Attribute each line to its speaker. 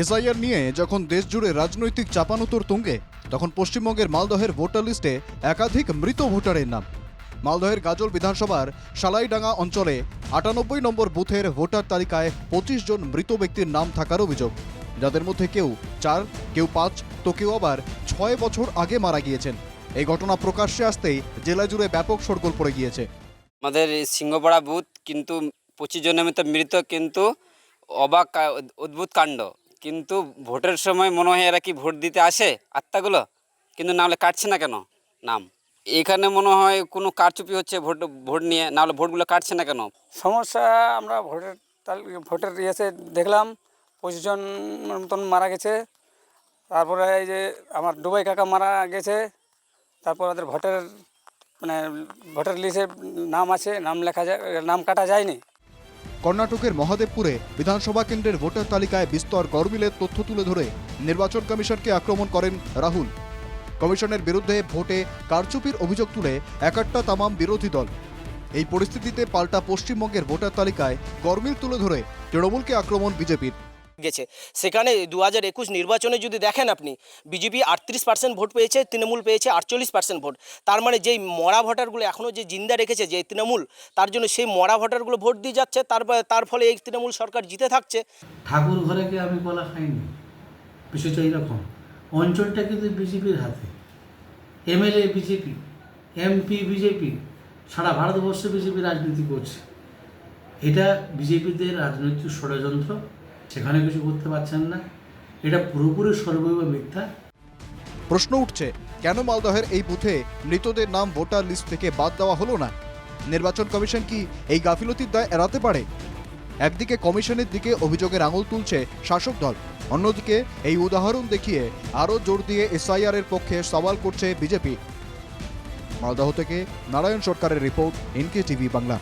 Speaker 1: SIR নিয়ে যখন দেশ জুড়ে রাজনৈতিক চাপানুতোর তুঙ্গে, তখন পশ্চিমবঙ্গের মালদহের ভোটার লিস্টে একাধিক মৃত ভোটারের নাম। মালদহের গাজল বিধানসভার সালাইডাঙ্গা অঞ্চলে আটানব্বই নম্বর বুথের ভোটার তালিকায় পঁচিশ জন মৃত ব্যক্তির নাম থাকার অভিযোগ। যাদের মধ্যে কেউ চার, কেউ পাঁচ, তো কেউ আবার ছয় বছর আগে মারা গিয়েছেন। এই ঘটনা প্রকাশ্যে আসতেই জেলা জুড়ে ব্যাপক সরগোল পড়ে গিয়েছে।
Speaker 2: আমাদের সিংহপাড়া বুথ কিন্তু পঁচিশ জনের মৃত কিন্তু অবাক অদ্ভুত কাণ্ড। কিন্তু ভোটের সময় মনে হয় এরা কি ভোট দিতে আসে আত্মাগুলো? কিন্তু না হলে কাটছে না কেন? নাম। এখানে মনে হয় কোনো কারচুপি হচ্ছে ভোট ভোট নিয়ে, না হলে ভোটগুলো কাটছে না কেন?
Speaker 3: সমস্যা আমরা ভোটের ভোটের ইয়েতে দেখলাম, পঁচিশ জন মতন মারা গেছে। তারপরে এই যে আমার দুবাই কাকা মারা গেছে। তারপর ওদের ভোটের মানে ভোটার লিস্টে নাম আছে, নাম লেখা যায়, নাম কাটা যায়নি।
Speaker 1: কর্ণাটকের মহাদেবপুরে বিধানসভা কেন্দ্রের ভোটার তালিকায় বিস্তর গরমিলের তথ্য তুলে ধরে নির্বাচন কমিশনকে আক্রমণ করেন রাহুল। কমিশনের বিরুদ্ধে ভোটে কারচুপির অভিযোগ তুলে একাট্টা তামাম বিরোধী দল। এই পরিস্থিতিতে পাল্টা পশ্চিমবঙ্গের ভোটার তালিকায় গরমিল তুলে ধরে তৃণমূলকে আক্রমণ বিজেপির।
Speaker 4: গেছে। সেখানে দু হাজার একুশ নির্বাচনে যদি দেখেন আপনি, বিজেপি আটত্রিশ পার্সেন্ট ভোট পেয়েছে, তৃণমূল পেয়েছে আটচল্লিশ পার্সেন্ট ভোট। তার মানে যেই মরা ভোটারগুলো এখনও যে জিন্দা রেখেছে যে তৃণমূল, তার জন্য সেই মরা ভোটারগুলো ভোট দিয়ে যাচ্ছে, তার তার ফলে এই তৃণমূল সরকার জিতে থাকছে।
Speaker 5: ঠাকুর ঘরে আমি বলা খাইনি? বিষয়টা এইরকম। অঞ্চলটা কিন্তু বিজেপির হাতে। এমএলএ বিজেপি, এমপি বিজেপি, সারা ভারতবর্ষে বিজেপি রাজনীতি করছে। এটা বিজেপিদের রাজনৈতিক ষড়যন্ত্র। সেখানে কিছু করতে পারছেন না। এটা পুরোপুরি সর্বৈব মিথ্যা।
Speaker 1: প্রশ্ন উঠছে, কেন মালদহের এই বুথে মৃতদের নাম ভোটার লিস্ট থেকে বাদ দেওয়া হলো না? নির্বাচন কমিশন কি এই গাফিলতির দায় এড়াতে পারে? একদিকে কমিশনের দিকে অভিযোগের আঙুল তুলছে শাসক দল, অন্যদিকে এই উদাহরণ দেখিয়ে আরও জোর দিয়ে এসআইআর এর পক্ষে সওয়াল করছে বিজেপি। মালদহ থেকে নারায়ণ সরকারের রিপোর্ট এনকে টিভি বাংলা।